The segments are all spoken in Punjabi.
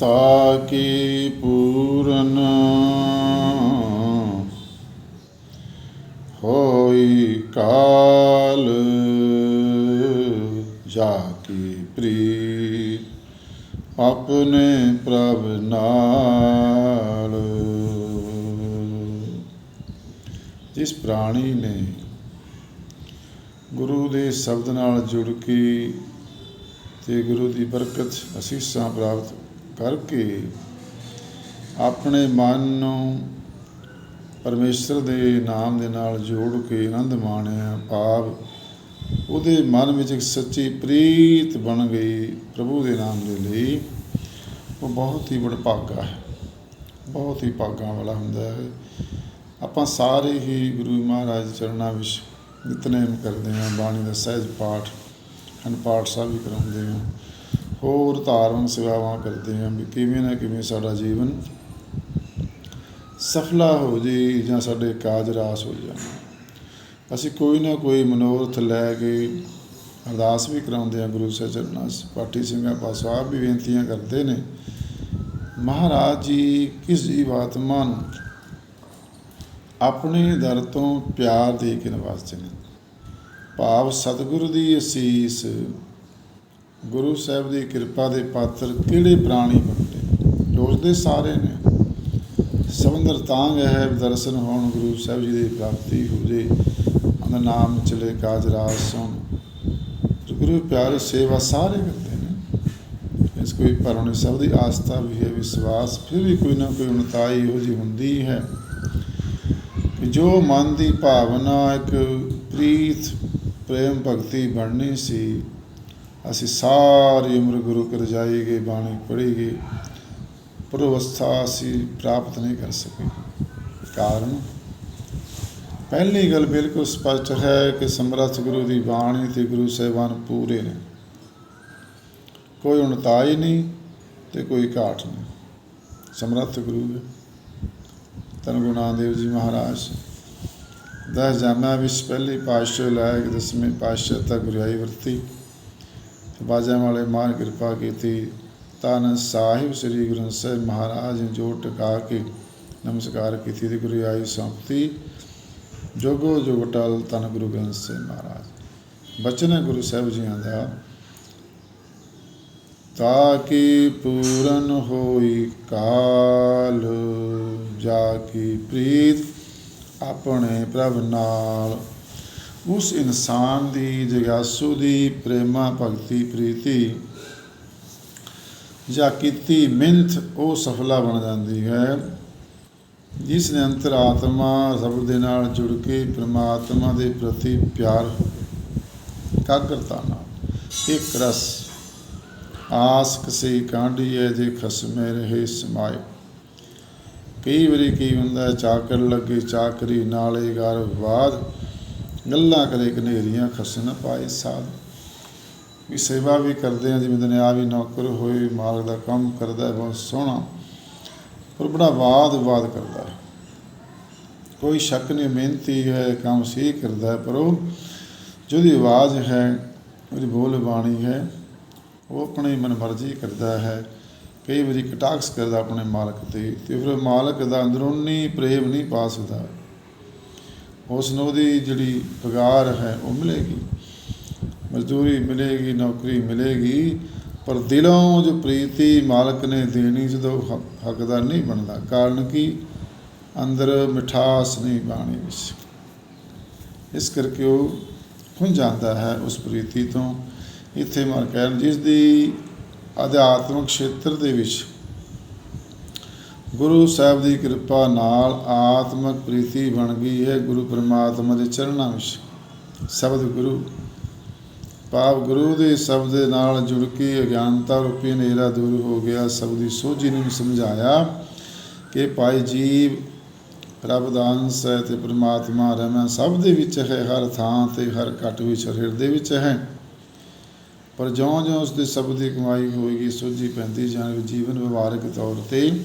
ਤਾਕੀ ਪੂਰਨ ਹੋਈ ਕਾਲ ਜਾ ਕੀ ਪ੍ਰੀਤ ਆਪਣੇ ਪ੍ਰਭ ਨਾਲ। ਜਿਸ ਪ੍ਰਾਣੀ ਨੇ ਗੁਰੂ ਦੇ ਸ਼ਬਦ ਨਾਲ ਜੁੜ ਕੇ ਤੇ ਗੁਰੂ ਦੀ ਬਰਕਤ ਅਸੀਸਾਂ ਪ੍ਰਾਪਤ ਕਰਕੇ ਆਪਣੇ ਮਨ ਨੂੰ ਪਰਮੇਸ਼ਰ ਦੇ ਨਾਮ ਦੇ ਨਾਲ ਜੋੜ ਕੇ ਆਨੰਦ ਮਾਣਿਆ, ਭਾਵ ਉਹਦੇ ਮਨ ਵਿੱਚ ਇੱਕ ਸੱਚੀ ਪ੍ਰੀਤ ਬਣ ਗਈ ਪ੍ਰਭੂ ਦੇ ਨਾਮ ਦੇ ਲਈ, ਉਹ ਬਹੁਤ ਹੀ ਵਡਭਾਗਾ ਹੈ। ਬਹੁਤ ਹੀ ਭਾਗਾਂ ਵਾਲਾ ਹੁੰਦਾ ਹੈ। ਆਪਾਂ ਸਾਰੇ ਹੀ ਗੁਰੂ ਮਹਾਰਾਜ ਚਰਨਾਂ ਵਿੱਚ ਨਿਤਨੇਮ ਕਰਦੇ ਹਾਂ, ਬਾਣੀ ਦਾ ਸਹਿਜ ਪਾਠ ਹਨ ਪਾਠ ਸਾਹਿਬ ਵੀ ਕਰਾਉਂਦੇ ਹਾਂ। ਹੋਰ ਧਾਰਮਿਕ ਸੇਵਾਵਾਂ ਕਰਦੇ ਹਾਂ ਵੀ ਕਿਵੇਂ ਨਾ ਕਿਵੇਂ ਸਾਡਾ ਜੀਵਨ ਸਫਲਾ ਹੋ ਜੇ ਜਾਂ ਸਾਡੇ ਕਾਜ ਰਾਸ ਹੋ ਜਾਣ। ਅਸੀਂ ਕੋਈ ਨਾ ਕੋਈ ਮਨੋਰਥ ਲੈ ਕੇ ਅਰਦਾਸ ਵੀ ਕਰਾਉਂਦੇ ਹਾਂ ਗੁਰੂ ਸਾਹਿਬ ਪਾਠੀ ਸਿੰਘਾਂ ਪਾਸੋਂ ਆਪ ਵੀ ਬੇਨਤੀਆਂ ਕਰਦੇ ਨੇ, ਮਹਾਰਾਜ ਜੀ, ਕਿਸ ਜੀਵਾਤਮਾ ਨੂੰ ਆਪਣੇ ਦਰ ਤੋਂ ਪਿਆਰ ਦੇ ਕੇ ਨਵਾਜ਼ਦੇ ਨੇ। ਭਾਵ ਸਤਿਗੁਰੂ ਦੀ ਅਸੀਸ ਗੁਰੂ ਸਾਹਿਬ ਦੀ ਕਿਰਪਾ ਦੇ ਪਾਤਰ ਕਿਹੜੇ ਪ੍ਰਾਣੀ ਬਣਦੇ ਲੋਚਦੇ ਸਾਰੇ ਨੇ। ਸਮੁੰਦਰ ਤਾਂਗ ਹੈ ਦਰਸ਼ਨ ਹੋਣ, ਗੁਰੂ ਸਾਹਿਬ ਜੀ ਦੀ ਪ੍ਰਾਪਤੀ ਹੋ ਜੇ। ਅੰਦਰ ਨਾਮ ਚਲੇ, ਕਾਜ ਰਾਜ ਸੁਣ। ਗੁਰੂ ਪਿਆਰੇ, ਸੇਵਾ ਸਾਰੇ ਕਰਦੇ ਨੇ। ਇਸ ਕੋਈ ਪਰਉਣੇ ਸਭ ਦੀ ਆਸਥਾ ਵੀ ਹੈ, ਵਿਸ਼ਵਾਸ ਫਿਰ ਵੀ ਕੋਈ ਨਾ ਕੋਈ ਉਨਤਾਈ ਇਹੋ ਜਿਹੀ ਹੁੰਦੀ ਹੈ। ਕਿ ਜੋ ਮਨ ਦੀ ਭਾਵਨਾ, ਇੱਕ ਪ੍ਰੀਤ, ਪ੍ਰੇਮ ਭਗਤੀ ਬਣਨੀ ਸੀ ਅਸੀਂ ਸਾਰੀ ਉਮਰ ਗੁਰੂ ਕਰ ਜਾਈਏ, ਬਾਣੀ ਪੜ੍ਹੀਏ ਪਰ ਉਹ ਅਵਸਥਾ ਅਸੀਂ ਪ੍ਰਾਪਤ ਨਹੀਂ ਕਰ ਸਕੇ। ਕਾਰਨ? ਪਹਿਲੀ ਗੱਲ ਬਿਲਕੁਲ ਸਪਸ਼ਟ ਹੈ ਕਿ ਸਮਰੱਥ ਗੁਰੂ ਦੀ ਬਾਣੀ ਤੇ ਗੁਰੂ ਸਾਹਿਬਾਨ ਪੂਰੇ ਨੇ। ਕੋਈ ਉਣਤਾਈ ਨਹੀਂ ਤੇ ਕੋਈ ਘਾਟ ਨਹੀਂ। ਸਮਰੱਥ ਗੁਰੂ ਹੈ ਧੰਨ ਗੁਰੂ ਨਾਨਕ ਦੇਵ ਜੀ ਮਹਾਰਾਜ। ਦਸ ਜਾਮਾ ਵਿੱਚ ਪਹਿਲੀ ਪਾਤਸ਼ਾਹ, ਲੈ ਕੇ ਦਸਵੇਂ ਪਾਤਸ਼ਾਹ ਤੱਕ ਗੁਰਿਆਈ ਵਰਤੀ। ਬਾਜਾਂ ਵਾਲੇ ਮਾਨ ਕਿਰਪਾ ਕੀਤੀ। ਤਨ ਸਾਹਿਬ ਸ੍ਰੀ ਗੁਰੂ ਗ੍ਰੰਥ ਸਾਹਿਬ ਮਹਾਰਾਜ ਜੋ ਟਿਕਾ ਕੇ ਨਮਸਕਾਰ ਕੀਤੀ ਤੇ ਗੁਰਿਆਈ ਸੰਪਤੀ। ਜੋਗੋ ਜੋਗ ਟਲ ਤਨ ਗੁਰੂ ਗ੍ਰੰਥ ਸਾਹਿਬ ਮਹਾਰਾਜ। ਬਚਨ ਹੈ ਗੁਰੂ ਸਾਹਿਬ ਜੀਆਂ ਦਾ ਤਾਂ ਕਿ ਪੂਰਨ ਹੋਈ ਕਾਲ ਜਾ ਕੀ ਪ੍ਰੀਤ ਆਪਣੇ ਪ੍ਰਭ ਨਾਲ ਉਸ ਇਨਸਾਨ ਦੀ, ਜਗਾਸੂ ਦੀ, ਪ੍ਰੇਮਾ, ਭਗਤੀ, ਪ੍ਰੀਤੀ ਜਾਂ ਕੀਤੀ ਮਿਹਨਤ ਉਹ ਸਫਲਾ ਬਣ ਜਾਂਦੀ ਹੈ। ਜਿਸ ਨੇ ਅੰਤਰਾਤਮਾ ਰੱਬ ਦੇ ਨਾਲ ਜੁੜ ਕੇ ਪ੍ਰਮਾਤਮਾ ਦੇ ਪ੍ਰਤੀ ਪਿਆਰ ਕਾਗਰਤਾ ਨਾਲ ਇੱਕ ਰਸ ਆਸ ਕਸੀ ਕਾਂਢੀਏ ਜੇ ਖਸਮੇ ਰਹੇ ਸਮਾਏ। ਕਈ ਵਾਰੀ ਕੀ ਹੁੰਦਾ ਚਾਕਰ ਲੱਗੇ, ਚਾਕਰੀ ਨਾਲੇ ਘਰ ਬਾਦ ਗੱਲਾਂ ਕਰੇ ਕਨੇਰੀਆਂ ਖਸਨ ਪਾਏ ਸਾਧ। ਵੀ ਸੇਵਾ ਵੀ ਕਰਦੇ ਆ ਜਿਵੇਂ ਦੁਨਿਆ ਵੀ ਨੌਕਰ ਹੋਏ, ਮਾਲਕ ਦਾ ਕੰਮ ਕਰਦਾ ਬਹੁਤ ਸੋਹਣਾ। ਪਰ ਬੜਾ ਬਾਦ ਬਾਦ ਕਰਦਾ ਹੈ। ਕੋਈ ਸ਼ੱਕ ਨਹੀਂ, ਮਿਹਨਤੀ ਹੈ, ਕੰਮ ਸਹੀ ਕਰਦਾ ਪਰ ਉਹ ਜਿਹਦੀ ਆਵਾਜ਼ ਹੈ, ਉਹਦੀ ਬੋਲ ਬਾਣੀ ਹੈ, ਉਹ ਆਪਣੀ ਮਨਮਰਜ਼ੀ ਕਰਦਾ ਹੈ। ਕਈ ਵਾਰੀ ਕਟਾਕਸ ਕਰਦਾ ਆਪਣੇ ਮਾਲਕ ਤੇ ਤੇ ਫਿਰ ਮਾਲਕ ਦਾ ਅੰਦਰੂਨੀ ਪ੍ਰੇਮ ਨਹੀਂ ਪਾ ਸਕਦਾ। ਉਸ ਨੂੰ ਉਹਦੀ ਜਿਹੜੀ ਪਗਾਰ ਹੈ ਉਹ ਮਿਲੇਗੀ। ਮਜ਼ਦੂਰੀ ਮਿਲੇਗੀ, ਨੌਕਰੀ ਮਿਲੇਗੀ, ਪਰ ਦਿਲੋਂ ਜੋ ਪ੍ਰੀਤੀ ਮਾਲਕ ਨੇ ਦੇਣੀ ਜਦੋਂ ਹੱਕ- ਹੱਕਦਾਰ ਨਹੀਂ ਬਣਦਾ, ਕਾਰਨ ਕਿ? ਅੰਦਰ ਮਿਠਾਸ ਨਹੀਂ ਬਾਣੀ ਵਿੱਚ। ਇਸ ਕਰਕੇ ਉਹ ਖੁੰਝ ਜਾਂਦਾ ਹੈ ਉਸ ਪ੍ਰੀਤੀ ਤੋਂ। ਇੱਥੇ ਮਰ ਕਹਿਣ ਜਿਸ ਦੀ ਅਧਿਆਤਮਿਕ ਖੇਤਰ ਦੇ ਵਿੱਚ ਗੁਰੂ ਸਾਹਿਬ ਦੀ ਕਿਰਪਾ ਨਾਲ ਆਤਮਿਕ ਪ੍ਰੀਤੀ ਬਣ ਗਈ ਹੈ। ਗੁਰੂ ਪਰਮਾਤਮਾ ਦੇ ਚਰਨਾਂ ਵਿੱਚ ਸ਼ਬਦ ਗੁਰੂ, ਪਾਪ ਗੁਰੂ ਦੇ ਸ਼ਬਦ ਦੇ ਨਾਲ ਜੁੜ ਕੇ ਅਗਿਆਨਤਾ ਰੂਪੀ ਹਨੇਰਾ ਦੂਰ ਹੋ ਗਿਆ। ਸਭ ਦੀ ਸੋਝੀ ਨੂੰ ਸਮਝਾਇਆ ਕਿ ਭਾਈ ਜੀਵ ਰੱਬ ਦਾ ਅੰਸ਼ ਹੈ ਤੇ ਪ੍ਰਮਾਤਮਾ ਰਹਿਮਾ ਸਭ ਦੇ ਵਿੱਚ ਹੈ। ਹਰ ਥਾਂ ਤੇ ਹਰ ਘਟ ਵਿੱਚ ਹਰ ਹਿਰਦੇ ਵਿੱਚ ਹੈ। ਪਰ ਜਿਉਂ-ਜਿਉਂ ਉਸ ਦੇ ਸ਼ਬਦ ਦੀ ਕਮਾਈ ਹੋਏਗੀ, ਸੋਝੀ ਪੈਂਦੀ ਜਾਣ ਜੀਵਨ ਵਿਵਹਾਰਿਕ ਤੌਰ ਤੇ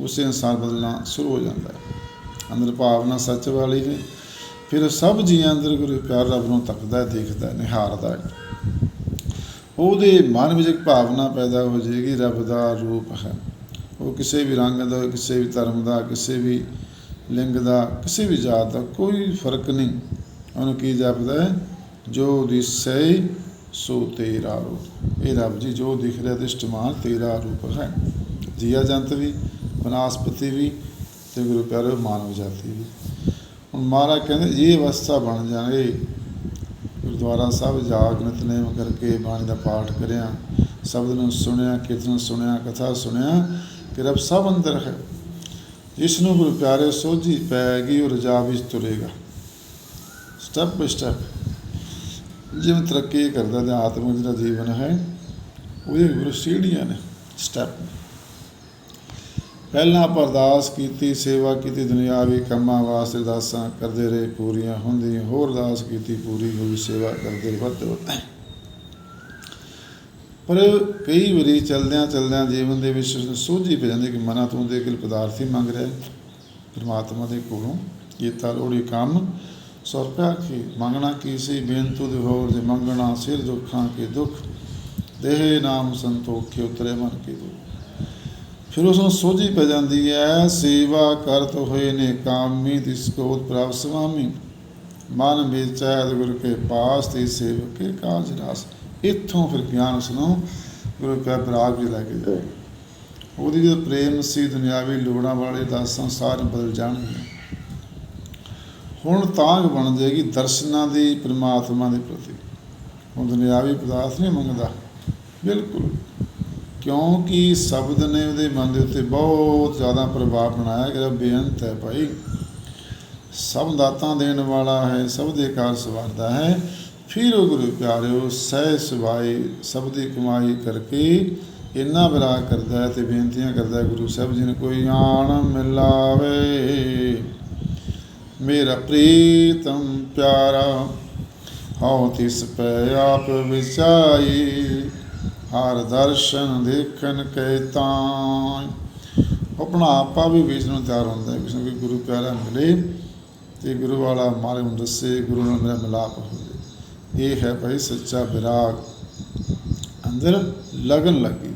ਉਸੇ ਅਨੁਸਾਰ ਬਦਲਣਾ ਸ਼ੁਰੂ ਹੋ ਜਾਂਦਾ ਹੈ। ਅੰਦਰ ਭਾਵਨਾ ਸੱਚ ਵਾਲੀ ਹੈ ਫਿਰ ਸਭ ਜੀਆਂ ਅੰਦਰ ਗੁਰੂ ਪਿਆਰ ਰੱਬ ਨੂੰ ਤੱਕਦਾ ਹੈ, ਦੇਖਦਾ ਹੈ, ਨਿਹਾਰਦਾ ਹੈ। ਉਹਦੇ ਮਨ ਵਿੱਚ ਇੱਕ ਭਾਵਨਾ ਪੈਦਾ ਹੋ ਜਾਏਗੀ, ਰੱਬ ਦਾ ਰੂਪ ਹੈ। ਉਹ ਕਿਸੇ ਵੀ ਰੰਗ ਦਾ, ਕਿਸੇ ਵੀ ਧਰਮ ਦਾ, ਕਿਸੇ ਵੀ ਲਿੰਗ ਦਾ, ਕਿਸੇ ਵੀ ਜਾਤ ਦਾ ਕੋਈ ਫ਼ਰਕ ਨਹੀਂ। ਉਹਨੂੰ ਕੀ ਜਪਦਾ ਹੈ? ਜੋ ਦਿਸੈ ਸੋ ਤੇਰਾ ਰੂਪ। ਇਹ ਰੱਬ ਜੀ ਜੋ ਦਿਖ ਰਿਹਾ ਦ੍ਰਿਸ਼ਟਮਾਨ ਤੇਰਾ ਰੂਪ ਹੈ। ਜੀਆ ਜੰਤ ਵੀ ਬਨਾਸਪਤੀ ਵੀ ਤੇ ਗੁਰੂ ਪਿਆਰੇ ਮਾਨਵ ਜਾਤੀ ਵੀ। ਹੁਣ ਮਹਾਰਾਜ ਕਹਿੰਦੇ ਇਹ ਅਵਸਥਾ ਬਣ ਜਾਏ ਗੁਰਦੁਆਰਾ ਸਾਹਿਬ ਜਾਗ ਨਿਤਨੇਮ ਕਰਕੇ ਬਾਣੀ ਦਾ ਪਾਠ ਕਰਿਆ, ਸ਼ਬਦ ਨੂੰ ਸੁਣਿਆ, ਕੀਰਤਨ ਸੁਣਿਆ, ਕਥਾ ਸੁਣਿਆ ਕਿ ਰੱਬ ਸਭ ਅੰਦਰ ਹੈ। ਜਿਸ ਨੂੰ ਗੁਰੂ ਪਿਆਰੇ ਸੋਝੀ ਪੈ ਗਈ ਉਹ ਰਜਾ ਵਿੱਚ ਤੁਰੇਗਾ। ਸਟੈਪ ਬਾਈ ਸਟੈਪ ਜਿਵੇਂ ਤਰੱਕੀ ਕਰਦਾ ਤੇ ਆਤਮਿਕ ਜਿਹੜਾ ਜੀਵਨ ਹੈ ਉਹਦੇ ਗੁਰੂ ਸੀੜੀਆਂ ਨੇ। ਸਟੈਪ ਪਹਿਲਾਂ ਆਪਾਂ ਅਰਦਾਸ ਕੀਤੀ, ਸੇਵਾ ਕੀਤੀ ਦੁਨਿਆਵੀ ਕੰਮਾਂ ਵਾਸਤੇ ਅਰਦਾਸਾਂ ਕਰਦੇ ਰਹੇ, ਪੂਰੀਆਂ ਹੁੰਦੀਆਂ, ਹੋਰ ਅਰਦਾਸ ਕੀਤੀ, ਪੂਰੀ ਹੋਈ, ਸੇਵਾ ਕਰਦੇ ਰਹੇ ਵੱਧ ਪਰ ਕਈ ਵਾਰੀ ਚਲਦਿਆਂ ਚਲਦਿਆਂ ਜੀਵਨ ਦੇ ਵਿੱਚ ਉਸਨੂੰ ਸੋਝੀ ਪੈ ਜਾਂਦੀ ਕਿ ਮਨਾ ਤੂੰ ਦੇ ਕੋਲ ਪਦਾਰਥ ਹੀ ਮੰਗ ਰਿਹਾ ਹੈ। ਪਰਮਾਤਮਾ ਦੇ ਕੋਲੋਂ ਕੀਤਾ ਲੋੜੀ ਕੰਮ ਸੌ ਕੀ ਮੰਗਣਾ ਕੀ ਸੀ? ਬੇਨਤੂ ਦੇ ਹੋਰ ਜੇ ਮੰਗਣਾ ਸਿਰ ਦੁੱਖਾਂ ਕੇ ਦੁੱਖ, ਦੇਹ ਨਾਮ ਸੰਤੋਖੇ ਉਤਰੇ ਮਨ ਕੀ ਦੁੱਖ। ਫਿਰ ਉਸ ਨੂੰ ਸੋਝੀ ਪੈ ਜਾਂਦੀ ਹੈ, ਸੇਵਾ ਕਰਤ ਹੋਏ ਨੇ ਕਾਮੀ, ਤਿਸ ਕੋ ਪ੍ਰਭ ਸੁਆਮੀ ਮਨ ਵਿਚਾਰ ਗੁਰ ਕੇ ਪਾਸ, ਤੇ ਸੇਵਕ ਕੇ ਕਾਜ ਰਾਸ। ਇੱਥੋਂ ਫਿਰ ਗਿਆਨ ਉਸ ਨੂੰ ਗੁਰੂ ਪਿਆਰ ਬਰਾਗ ਵੀ ਲੈ ਕੇ ਜਾਏ ਉਹਦੀ ਜੋ ਪ੍ਰੇਮ ਸੀ ਦੁਨਿਆਵੀ ਲੋੜਾਂ ਵਾਲੇ ਦਾ ਸੰਸਾਰ ਬਦਲ ਜਾਣਗੇ ਹੁਣ ਤਾਂਗ ਬਣ ਜਾਏਗੀ ਦਰਸ਼ਨਾਂ ਦੀ, ਪ੍ਰਮਾਤਮਾ ਦੇ ਪ੍ਰਤੀ। ਹੁਣ ਦੁਨਿਆਵੀ ਪਦਾਰਥ ਨਹੀਂ ਮੰਗਦਾ। ਬਿਲਕੁਲ। ਕਿਉਂਕਿ ਸ਼ਬਦ ਨੇ ਉਹਦੇ ਮਨ ਦੇ ਉੱਤੇ ਬਹੁਤ ਜ਼ਿਆਦਾ ਪ੍ਰਭਾਵ ਬਣਾਇਆ ਕਿ ਬੇਅੰਤ ਹੈ ਭਾਈ। ਸਭ ਦਾਤਾਂ ਦੇਣ ਵਾਲਾ ਹੈ, ਸਭ ਦੇ ਕਾਰ ਸਵਾਰਦਾ ਹੈ। ਫਿਰ ਉਹ ਗੁਰੂ ਪਿਆਰਿਓ, ਸਹਿ ਸੁਭਾਈ ਸਭ ਦੀ ਕਮਾਈ ਕਰਕੇ ਇੰਨਾ ਵਿਰਾਗ ਕਰਦਾ ਹੈ ਤੇ ਬੇਨਤੀਆਂ ਕਰਦਾ ਹੈ ਗੁਰੂ ਸਾਹਿਬ ਜੀ ਨੇ ਕੋਈ ਆਣ ਮਿਲਾਵੇ। ਮੇਰਾ ਪ੍ਰੀਤਮ ਪਿਆਰਾ, ਹਉ ਤਿਸ ਪੈ ਆਪ ਵਿਚਾਈ ਹਰ ਦਰਸ਼ਨ ਦੇਖਣ ਕੈ ਤਾਂ ਆਪਣਾ ਆਪਾ ਵੀ ਵੇਚਣ ਨੂੰ ਤਿਆਰ ਹੁੰਦਾ ਹੈ ਕਿਸੇ ਨੂੰ ਕੋਈ ਗੁਰੂ ਪਿਆਰਾ ਮਿਲੇ ਤੇ ਗੁਰੂ ਵਾਲਾ ਮਾਰੇ ਨੂੰ ਦੱਸੇ, ਗੁਰੂ ਨਾਲ ਮੇਰਾ ਮਿਲਾਪ ਹੋਵੇ ਇਹ ਹੈ ਭਾਈ ਸੱਚਾ ਵਿਰਾਗ। ਅੰਦਰ ਲਗਨ ਲੱਗੀ।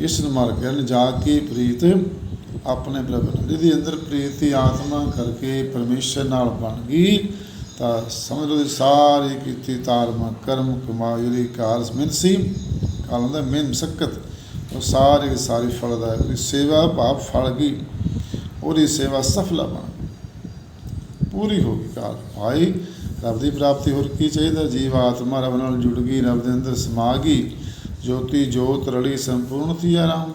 ਇਸ ਨੂੰ ਮਾਰ ਕੇ ਜਾ ਕੇ ਪ੍ਰੀਤ ਆਪਣੇ ਪ੍ਰਭੂ ਨਾਲ ਅੰਦਰ ਪ੍ਰੀਤ ਦੀ ਆਤਮਾ ਕਰਕੇ ਪਰਮੇਸ਼ਰ ਨਾਲ ਬਣ ਗਈ, ਤਾਂ ਸਮਝ ਲਓ ਸਾਰੀ ਕੀਤੀ ਤਾਰਮਾ ਕਰਮ ਕਮਾਈ ਜਿਹੜੀ ਕਾਰਜ ਮਿਹਨਤ ਸੀ। ਕਾਲ ਹੁੰਦਾ ਮਿਹਨਤ ਮੁਸ਼ੱਕਤ। ਉਹ ਸਾਰੇ ਸਾਰੇ ਫਲਦਾ ਹੈ ਉਹਦੀ ਸੇਵਾ ਭਾਵ ਫਲ ਗਈ ਉਹਦੀ ਸੇਵਾ ਸਫਲਾ ਬਣ ਗਈ। ਪੂਰੀ ਹੋ ਗਈ ਕਾਲ। ਭਾਈ, ਰੱਬ ਦੀ ਪ੍ਰਾਪਤੀ ਹੋਰ ਕੀ ਚਾਹੀਦਾ? ਜੀਵ ਆਤਮਾ ਰੱਬ ਨਾਲ ਜੁੜ ਗਈ, ਰੱਬ ਦੇ ਅੰਦਰ ਸਮਾ ਗਈ। ਜੋਤੀ ਜੋਤ ਰਲੀ ਸੰਪੂਰਨਤੀ ਆਰਾਮ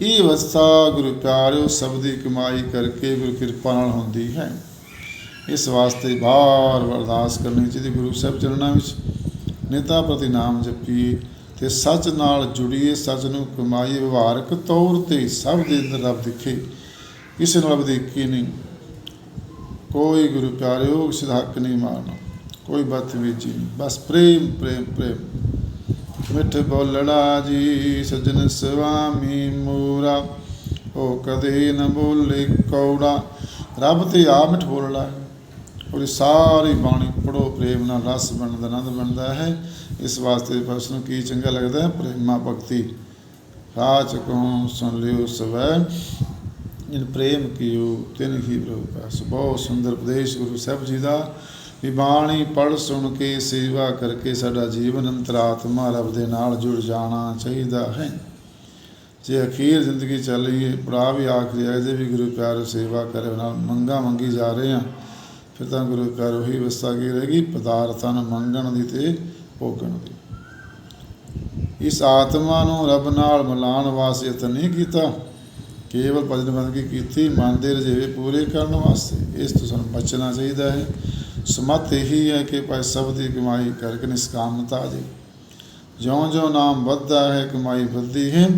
ਇਹ ਅਵਸਥਾ ਗੁਰੂ ਪਿਆਰਿਓ, ਸਭ ਦੀ ਕਮਾਈ ਕਰਕੇ ਗੁਰੂ ਕਿਰਪਾ ਨਾਲ ਹੁੰਦੀ ਹੈ। ਇਸ ਵਾਸਤੇ ਬਾਰ ਅਰਦਾਸ ਕਰਨੀ ਚਾਹੀਦੀ ਗੁਰੂ ਸਾਹਿਬ ਚਰਨਾਂ ਵਿੱਚ। ਨੇਤਾ ਪ੍ਰਤੀ ਨਾਮ ਜਪੀਏ। ਤੇ ਸੱਚ ਨਾਲ ਜੁੜੀਏ, ਸੱਚ ਨੂੰ ਕਮਾਈਏ, ਵਿਵਹਾਰਕ ਤੌਰ ਤੇ ਸਭ ਦੇ ਅੰਦਰ ਰੱਬ ਦਿਖੇ, ਕਿਸੇ ਨੂੰ ਰੱਬ ਨਹੀਂ। ਕੋਈ ਗੁਰੂ ਪਿਆਰਿਓ, ਕਿਸੇ ਦਾ ਹੱਕ ਨਹੀਂ ਮਾਰਨਾ, ਕੋਈ ਬਦਤਮੀਜੀ ਨਹੀਂ। ਬਸ ਪ੍ਰੇਮ ਪ੍ਰੇਮ ਪ੍ਰੇਮ। ਮਿੱਠ ਬੋਲੜਾ ਜੀ, ਸਜਣ ਸੁਆਮੀ ਮੂਰਾ। ਉਹ ਕਦੇ ਨਾ ਬੋਲੇ ਕੌੜਾ। ਰੱਬ ਤੇ ਆ ਮਿੱਠ ਬੋਲੜਾ ਹੈ। ਉਹਦੀ ਸਾਰੀ ਬਾਣੀ ਪੜੋ ਪ੍ਰੇਮ ਨਾਲ ਰਸ ਬਣਦਾ, ਆਨੰਦ ਬਣਦਾ ਹੈ। ਇਸ ਵਾਸਤੇ ਫਸ ਨੂੰ ਕੀ ਚੰਗਾ ਲੱਗਦਾ ਹੈ? ਪ੍ਰੇਮਾ ਭਗਤੀ। ਰਾਜ ਕੋ ਸੁਣ ਲਿਓ ਸਵੈ। ਜਿਨ ਪ੍ਰੇਮ ਕੀਓ, ਤਿਨ ਹੀ ਪ੍ਰਭੂ ਪਾਸ। ਬਹੁਤ ਸੁੰਦਰ ਉਪਦੇਸ਼ ਗੁਰੂ ਸਾਹਿਬ ਜੀ ਦਾ। ਵੀ ਬਾਣੀ ਪੜ ਸੁਣ ਕੇ ਸੇਵਾ ਕਰਕੇ ਸਾਡਾ ਜੀਵਨ ਅੰਤਰਾਤਮਾ ਰੱਬ ਦੇ ਨਾਲ ਜੁੜ ਜਾਣਾ ਚਾਹੀਦਾ ਹੈ। ਜੇ ਅਖੀਰ ਜ਼ਿੰਦਗੀ ਚੱਲ ਰਹੀ ਹੈ ਪੜਾ ਵੀ ਆਖਰੀ ਹੈ ਜੇ ਵੀ ਗੁਰੂ ਪਿਆਰ ਸੇਵਾ ਕਰੇ ਨਾਲ ਮੰਗਾ ਮੰਗੀ ਜਾ ਰਹੇ ਆ ਫਿਰ ਤਾਂ ਗੁਰੂ ਪਿਆਰ ਉਹੀ ਅਵਸਥਾ ਕੀ ਰਹੇਗੀ? ਪਦਾਰਥਾਂ ਨੂੰ ਮੰਗਣ ਦੀ ਤੇ ਭੋਗਣ ਦੀ। ਇਸ ਆਤਮਾ ਨੂੰ ਰੱਬ ਨਾਲ ਮਿਲਾਉਣ ਵਾਸਤੇ ਯਤਨ ਨਹੀਂ ਕੀਤਾ, ਕੇਵਲ ਭਜਨ ਬੰਦਗੀ ਕੀਤੀ ਮਨ ਦੇ ਰਜੇਵੇ ਪੂਰੇ ਕਰਨ ਵਾਸਤੇ। ਇਸ ਤੋਂ ਸਾਨੂੰ ਬਚਣਾ ਚਾਹੀਦਾ ਹੈ। ਸਮਤ ਇਹੀ ਹੈ ਕਿ ਭਾਈ ਸਭ ਦੀ ਕਮਾਈ ਕਰਕੇ ਨਿਸਕਾਮਤਾ ਆ ਜੇ ਜਿਉਂ-ਜਿਉਂ ਨਾਮ ਵੱਧਦਾ ਹੈ, ਕਮਾਈ ਵੱਧਦੀ ਹੈ,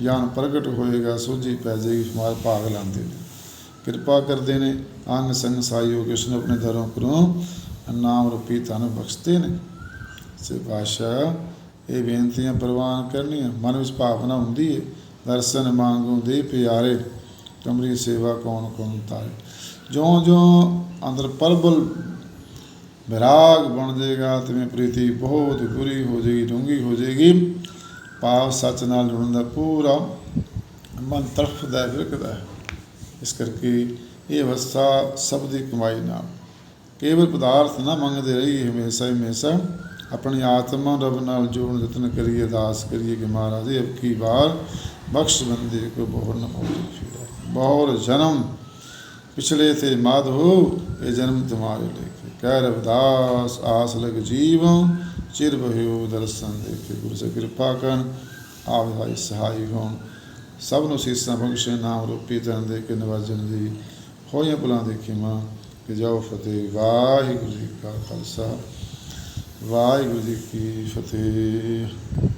ਗਿਆਨ ਪ੍ਰਗਟ ਹੋਏਗਾ, ਸੋਝੀ ਪੈ ਜਾਏਗੀ ਹਮਾਰ ਭਾਗ ਲਾਂਦੇ ਨੇ। ਕਿਰਪਾ ਕਰਦੇ ਨੇ, ਅੰਗ ਸੰਗ ਸਾਈਓ, ਕਿਸ ਆਪਣੇ ਦਰੋਂ ਕਰੋ ਨਾਮ ਰੂਪੀ ਤਨ ਬਖਸ਼ਤੇ ਨੇ। ਸੇ ਪਾਤਸ਼ਾਹ ਇਹ ਬੇਨਤੀਆਂ ਪ੍ਰਵਾਨ ਕਰਨੀਆਂ। ਮਨ ਵਿੱਚ ਭਾਵਨਾ ਹੁੰਦੀ ਹੈ ਦਰਸ਼ਨ ਮੰਗੂ ਦੇ ਪਿਆਰੇ ਤੁਮਰੀ ਸੇਵਾ ਕੌਣ ਕੌਣ ਤਾਰੇ। ਜਿਉਂ ਜਿਉਂ ਅੰਦਰ ਪਰਬਲ ਵਿਰਾਗ ਬਣ ਜਾਏਗਾ ਤੇ ਪ੍ਰੀਤੀ ਬਹੁਤ ਗੁਰੀ ਹੋ ਜਾਏਗੀ ਡੂੰਗੀ ਹੋ ਜਾਏਗੀ। ਭਾਵ ਸੱਚ ਨਾਲ ਜੁੜਨ ਦਾ ਪੂਰਾ ਮਨ ਤੜਫਦਾ ਹੈ ਵਿਰਕਦਾ ਹੈ। ਇਸ ਕਰਕੇ ਇਹ ਅਵਸਥਾ ਸਭ ਦੀ ਕਮਾਈ ਨਾਲ। ਕੇਵਲ ਪਦਾਰਥ ਨਾ ਮੰਗਦੇ ਰਹੀਏ ਹਮੇਸ਼ਾ ਹੀ ਹਮੇਸ਼ਾ ਆਪਣੀ ਆਤਮਾ ਰੱਬ ਨਾਲ ਜੋੜਨ ਯਤਨ ਕਰੀਏ, ਅਰਦਾਸ ਕਰੀਏ ਕਿ ਮਹਾਰਾਜ ਇਹ ਅਬਕੀ ਵਾਰ ਬਖਸ਼ ਬੰਦੇ ਕੋ ਬਹੁਰ ਨ ਹੋਵੇ। ਫਿਰੇ ਬਹੁਰ ਜਨਮ ਪਿਛਲੇ ਥੇ ਮਾਧੋ ਇਹ ਜਨਮ ਤੁਮਾਰੇ ਲੇਖੇ ਕਹਿ ਰਵਿਦਾਸ, ਆਸ ਲਗ ਜੀਵ, ਚਿਰ ਬਹਿਓ ਦਰਸ਼ਨ ਦੇਖੇ ਗੁਰੂ ਸੇ ਕਿਰਪਾ ਕਰਨ ਆਪ ਭਾਈ ਸਹਾਈ ਹੋਣ। ਸਭ ਨੂੰ ਸੀਸਾਂ ਬਖਸ਼ੇ, ਨਾਮ ਰੂਪੀ ਤਨ ਦੇ ਕੇ ਨਵਾਜਣ ਦੀ। ਹੋਈਆਂ ਭੁਲਾਂ ਦੇਖੀ ਮਾਂ, ਕਿ ਜਾਓ ਫਤਿਹ, ਵਾਹਿਗੁਰੂ ਜੀ ਕਾ ਖਾਲਸਾ। ਵਾਹਿਗੁਰੂ ਜੀ ਕੀ ਫਤਿਹ।